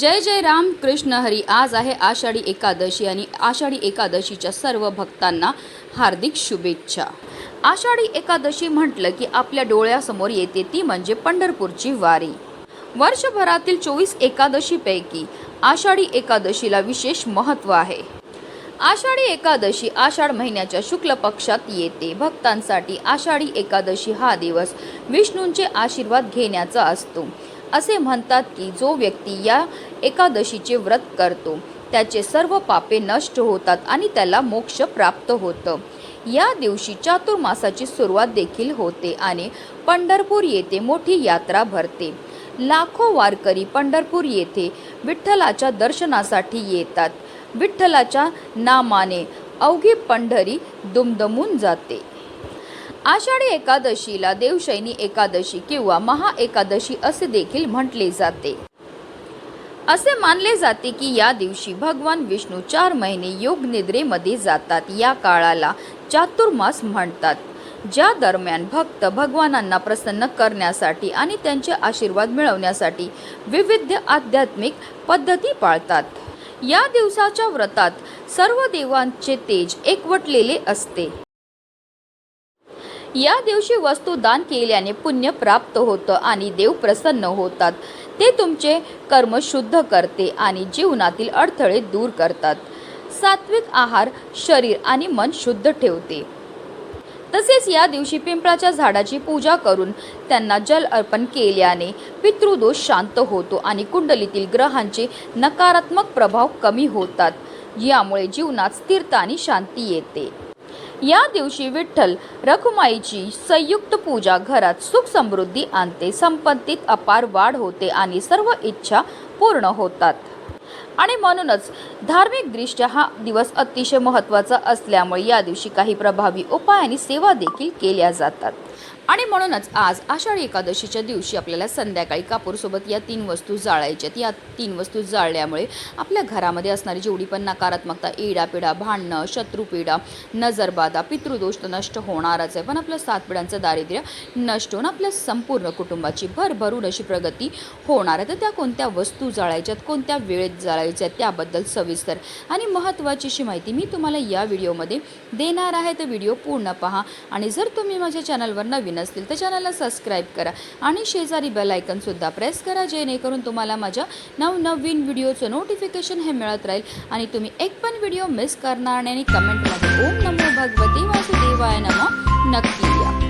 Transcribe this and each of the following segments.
जय जय राम कृष्ण हरी. आज आहे आषाढी एकादशी आणि आषाढी एकादशीच्या सर्व भक्तांना हार्दिक शुभेच्छा. आषाढी एकादशी म्हटलं की आपल्या डोळ्यासमोर येते ती म्हणजे पंढरपूरची वारी. वर्षभरातील चोवीस एकादशीपैकी आषाढी एकादशीला विशेष महत्त्व आहे. आषाढी एकादशी आषाढ महिन्याच्या शुक्ल पक्षात येते. भक्तांसाठी आषाढी एकादशी हा दिवस विष्णूंचे आशीर्वाद घेण्याचा असतो. असे म्हणतात की जो व्यक्ती या एकादशीचे व्रत करतो त्याचे सर्व पापे नष्ट होतात आणि त्याला मोक्ष प्राप्त होतं. या दिवशी चातुर्मासाची सुरुवात देखील होते आणि पंढरपूर येथे मोठी यात्रा भरते. लाखो वारकरी पंढरपूर येथे विठ्ठलाच्या दर्शनासाठी येतात. विठ्ठलाच्या नामाने अवघी पंढरी दुमदमून जाते. आषाढी एकादशीला देवशैनी एकादशी किंवा महा एकादशी असे देखील म्हटले जाते. असे मानले जाते की या दिवशी भगवान विष्णू चार महिने योग निद्रेमध्ये जातात. या काळाला चातुर्मास म्हणतात. ज्या दरम्यान भक्त भगवानांना प्रसन्न करण्यासाठी आणि त्यांचे आशीर्वाद मिळवण्यासाठी विविध आध्यात्मिक पद्धती पाळतात. या दिवसाच्या व्रतात सर्व देवांचे तेज एकवटलेले असते. या दिवशी वस्तू दान केल्याने पुण्य प्राप्त होतं आणि देव प्रसन्न होतात. ते तुमचे कर्म शुद्ध करते आणि जीवनातील अडथळे दूर करतात. सात्विक आहार शरीर आणि मन शुद्ध ठेवते. तसेच या दिवशी पिंपळाच्या झाडाची पूजा करून त्यांना जल अर्पण केल्याने पितृदोष शांत होतो आणि कुंडलीतील ग्रहांचे नकारात्मक प्रभाव कमी होतात. यामुळे जीवनात स्थिरता आणि शांती येते. या दिवशी विठ्ठल रखुमाईची संयुक्त पूजा घरात सुख समृद्धी आणते संपत्तीत अपार वाढ होते आणि सर्व इच्छा पूर्ण होतात. आणि म्हणूनच धार्मिकदृष्ट्या हा दिवस अतिशय महत्त्वाचा असल्यामुळे या दिवशी काही प्रभावी उपाय आणि सेवा देखील केल्या जातात. आणि म्हणूनच आज आषाढी एकादशीच्या दिवशी आपल्याला संध्याकाळी कापूरसोबत या तीन वस्तू जाळायच्यात या तीन वस्तू जाळल्यामुळे आपल्या घरामध्ये असणारी जेवढी पण नकारात्मकता इडापिडा भांडणं शत्रुपिडा नजरबाधा पितृदोष तर नष्ट होणारच आहे. पण आपलं सात पिढ्यांचं दारिद्र्य नष्ट होऊन आपल्या संपूर्ण कुटुंबाची भरभरून अशी प्रगती होणार आहे. तर त्या कोणत्या वस्तू जाळायच्यात कोणत्या वेळेत जाळायच्यात त्याबद्दल सविस्तर आणि महत्त्वाची अशी माहिती मी तुम्हाला या व्हिडिओमध्ये देणार आहे. तर व्हिडिओ पूर्ण पहा आणि जर तुम्ही माझ्या चॅनलवर नवीन नसतील तर चॅनलला सबस्क्राईब करा. आणि शेजारी बेल आयकनसुद्धा प्रेस करा जेणेकरून तुम्हाला माझ्या नवनवीन व्हिडिओचं नोटिफिकेशन हे मिळत राहील. आणि तुम्ही एक पण व्हिडिओ मिस करणार नाही आणि कमेंटमध्ये ओम नमो भगवती वासुदेवाय नमो नक्की या.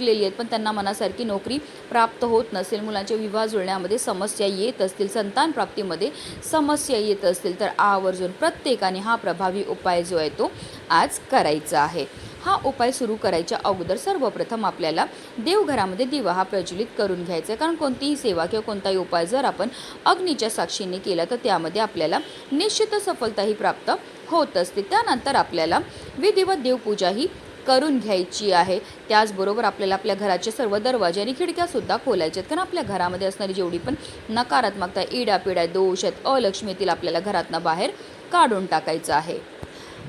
शिकलेली आहेत पण त्यांना मनासारखी नोकरी प्राप्त होत नसेल. मुलांचे विवाह जुळण्यामध्ये समस्या येत असतील संतान प्राप्तीमध्ये समस्या येत असतील तर आवर्जून प्रत्येकाने हा प्रभावी उपाय जो आहे तो आज करायचा आहे. हा उपाय सुरू करायच्या अगोदर सर्वप्रथम आपल्याला देवघरामध्ये दिवा हा प्रज्वलित करून घ्यायचा आहे. कारण कोणतीही सेवा किंवा कोणताही उपाय जर आपण अग्नीच्या साक्षीने केला तर त्यामध्ये आपल्याला निश्चित सफलताही प्राप्त होत असते. त्यानंतर आपल्याला विधिवत देवपूजा ही करून घ्यायची आहे. त्याचबरोबर आपल्याला आपल्या घराचे सर्व दरवाजे आणि खिडक्यासुद्धा खोलायचे आहेत. कारण आपल्या घरामध्ये असणारी जेवढी पण नकारात्मकता इडापिडा दोष आहेत अलक्ष्मी आपल्याला घरातनं बाहेर काढून टाकायचं आहे.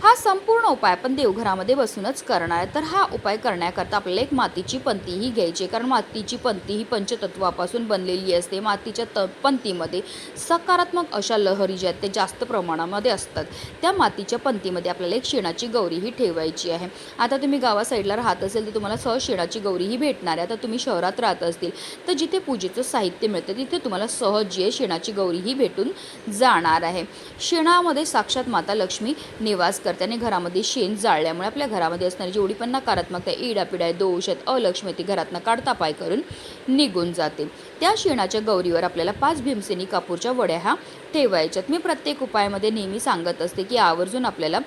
हा संपूर्ण उपाय आपण देवघरामध्ये बसूनच करणार आहे. तर हा उपाय करण्याकरता आपल्याला एक मातीची पंतीही घ्यायची आहे. कारण मातीची पंती ही पंचतत्वापासून बनलेली असते. मातीच्या त पंतीमध्ये सकारात्मक अशा लहरी ज्या आहेत ते जास्त प्रमाणामध्ये असतात. त्या मातीच्या पंतीमध्ये आपल्याला एक शेणाची गौरीही ठेवायची आहे. आता तुम्ही गावा साईडला राहत असेल तर तुम्हाला सहज शेणाची गौरीही भेटणार आहे. आता तुम्ही शहरात राहत असतील तर जिथे पूजेचं साहित्य मिळतं तिथे तुम्हाला सहज जी आहे शेणाची गौरीही भेटून जाणार आहे. शेणामध्ये साक्षात माता लक्ष्मी निवास कर आणि घरामध्ये शेण जाळल्यामुळे आपल्या घरामध्ये असणारी जेवढी पण नकारात्मकता इडापिडा दोष आहेत अलक्ष्मी ती घरातनं काढता पाय करून निघून जाते. त्या शेणाच्या गौरीवर आपल्याला पाच भीमसेनी कापूरच्या वड्या ह्या ठेवायच्यात. मी प्रत्येक उपायामध्ये नेहमी सांगत असते की आवर्जून आपल्याला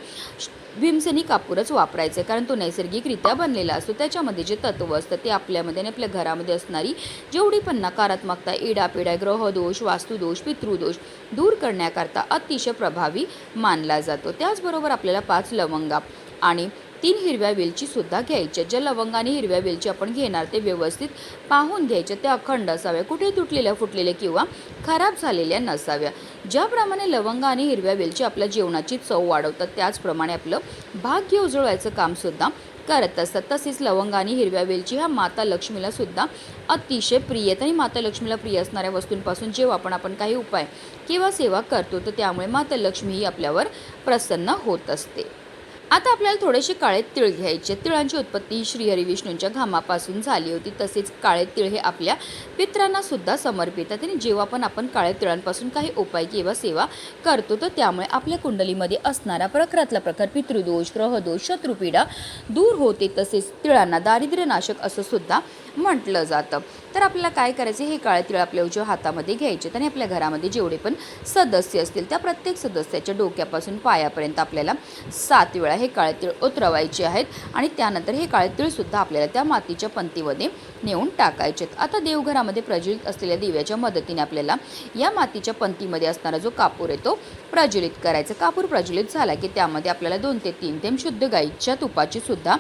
भीमसेनी कापूरच वापरायचं आहे कारण तो नैसर्गिकरित्या बनलेला असतो. त्याच्यामध्ये जे तत्व असतं ते आपल्यामध्ये आणि आपल्या घरामध्ये असणारी जेवढी पण नकारात्मकता इडापिडा ग्रहदोष वास्तुदोष पितृदोष दूर करण्याकरता अतिशय प्रभावी मानला जातो. त्याचबरोबर आपल्याला पाच लवंगा आणि तीन हिरव्या वेलची सुद्धा घ्यायच्या ज्या लवंगाने हिरव्या वेलची आपण घेणार ते व्यवस्थित पाहून घ्यायच्या त्या अखंड असाव्या कुठे तुटलेल्या फुटलेल्या किंवा खराब झालेल्या नसाव्या. ज्याप्रमाणे लवंग आणि हिरव्या वेलची आपल्या जेवणाची चव वाढवतात त्याचप्रमाणे आपलं भाग्य उजळवायचं कामसुद्धा करत असतात. तसेच लवंग आणि हिरव्या वेलची ह्या माता लक्ष्मीला सुद्धा अतिशय प्रिय आहेत. आणि माता लक्ष्मीला प्रिय असणाऱ्या वस्तूंपासून जेव्हा आपण आपण काही उपाय किंवा सेवा करतो तर त्यामुळे माता लक्ष्मी ही आपल्यावर प्रसन्न होत असते. आता आपल्याला थोडेसे काळे तिळ घ्यायचे. तिळांची उत्पत्ती श्रीहरी विष्णूंच्या घामापासून झाली होती. तसेच काळे तिळ हे आपल्या पित्रांना सुद्धा समर्पित आहेत आणि जेव्हा पण आपण काळ्या तिळांपासून काही उपाय किंवा सेवा करतो तर त्यामुळे आपल्या कुंडलीमध्ये असणारा प्रखरातला प्रकार पितृदोष ग्रहदोष शत्रुपीडा दूर होते. तसेच तिळांना दारिद्र्यनाशक असं सुद्धा म्हटलं जातं. तर आपल्याला काय करायचं? हे काळे तिळ आपल्या उजव्या हातामध्ये घ्यायचे आणि आपल्या घरामध्ये जेवढे पण सदस्य असतील त्या प्रत्येक सदस्याच्या डोक्यापासून पायापर्यंत आपल्याला सात वेळा हे काळे तिळ उतरवायचे आहेत आणि त्यानंतर हे काळे तिळसुद्धा आपल्याला त्या मातीच्या पंक्तीमध्ये नेऊन टाकायचे आहेत. आता देवघरामध्ये प्रज्वलित असलेल्या दिव्याच्या मदतीने आपल्याला या मातीच्या पंक्तीमध्ये असणारा जो कापूर आहे तो प्रज्वलित करायचा. कापूर प्रज्वलित झाला की त्यामध्ये आपल्याला दोन ते तीन थेंब शुद्ध गाईच्या तुपाची सुद्धा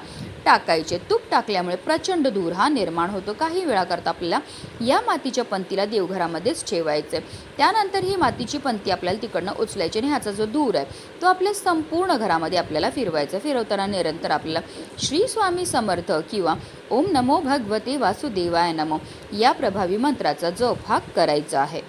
टाकायचे. तूप टाकल्यामुळे प्रचंड धूर हा निर्माण होतो. काही वेळाकरता आपल्याला या मातीच्या पंतीला देवघरामध्येच ठेवायचं त्यानंतर ही मातीची पंती आपल्याला तिकडनं उचलायची आणि ह्याचा जो धूर आहे तो आपल्या संपूर्ण घरामध्ये आपल्याला फिरवायचा फिरवताना निरंतर आपल्याला श्री स्वामी समर्थ किंवा ओम नमो भगवते वासुदेवाय नमो या प्रभावी मंत्राचा जप हा करायचा आहे.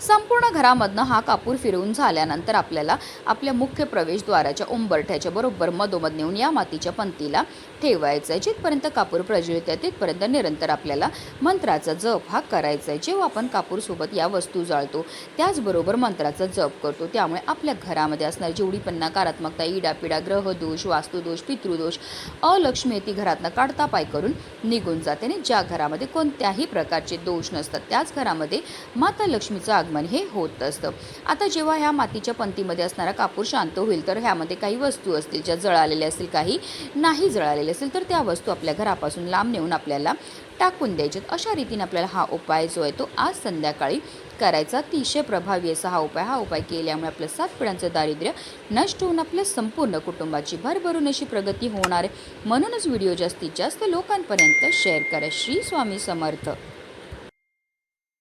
संपूर्ण घरामधनं हा कापूर फिरवून झाल्यानंतर आपल्याला आपल्या मुख्य प्रवेशद्वाराच्या उंबरठ्याच्या बरोबर मधोमध नेऊन या मातीच्या पंतीला ठेवायचं आहे. जिथपर्यंत कापूर प्रज्वलित आहे तिथपर्यंत निरंतर आपल्याला मंत्राचा जप हा करायचा आहे. जेव्हा आपण कापूरसोबत या वस्तू जाळतो त्याचबरोबर मंत्राचा जप करतो. त्यामुळे आपल्या घरामध्ये असणारी जेवढी पण नकारात्मकता इडापिडा ग्रहदोष वास्तुदोष पितृदोष अलक्ष्मी ती घरातनं काढता पाय करून निघून जाते. आणि ज्या घरामध्ये कोणत्याही प्रकारचे दोष नसतात त्याच घरामध्ये माता लक्ष्मीचं आगमन हे होत असतं. आता जेव्हा ह्या मातीच्या पंतीमध्ये असणारा कापूर शांत होईल तर ह्यामध्ये काही वस्तू असतील ज्या जळालेल्या असतील काही नाही जळालेल्या असेल तर त्या वस्तू आपल्या घरापासून लांब नेऊन आपल्याला टाकून द्यायच्यात अशा रीतीने आपल्याला हा उपाय जो आहे तो आज संध्याकाळी करायचा. अतिशय प्रभावी असा हा उपाय. हा उपाय केल्यामुळे आपलं सात पिढ्यांचं दारिद्र्य नष्ट होऊन आपल्या संपूर्ण कुटुंबाची भरभरून अशी प्रगती होणार आहे. म्हणूनच व्हिडिओ जास्तीत जास्त लोकांपर्यंत शेअर करा. श्री स्वामी समर्थ.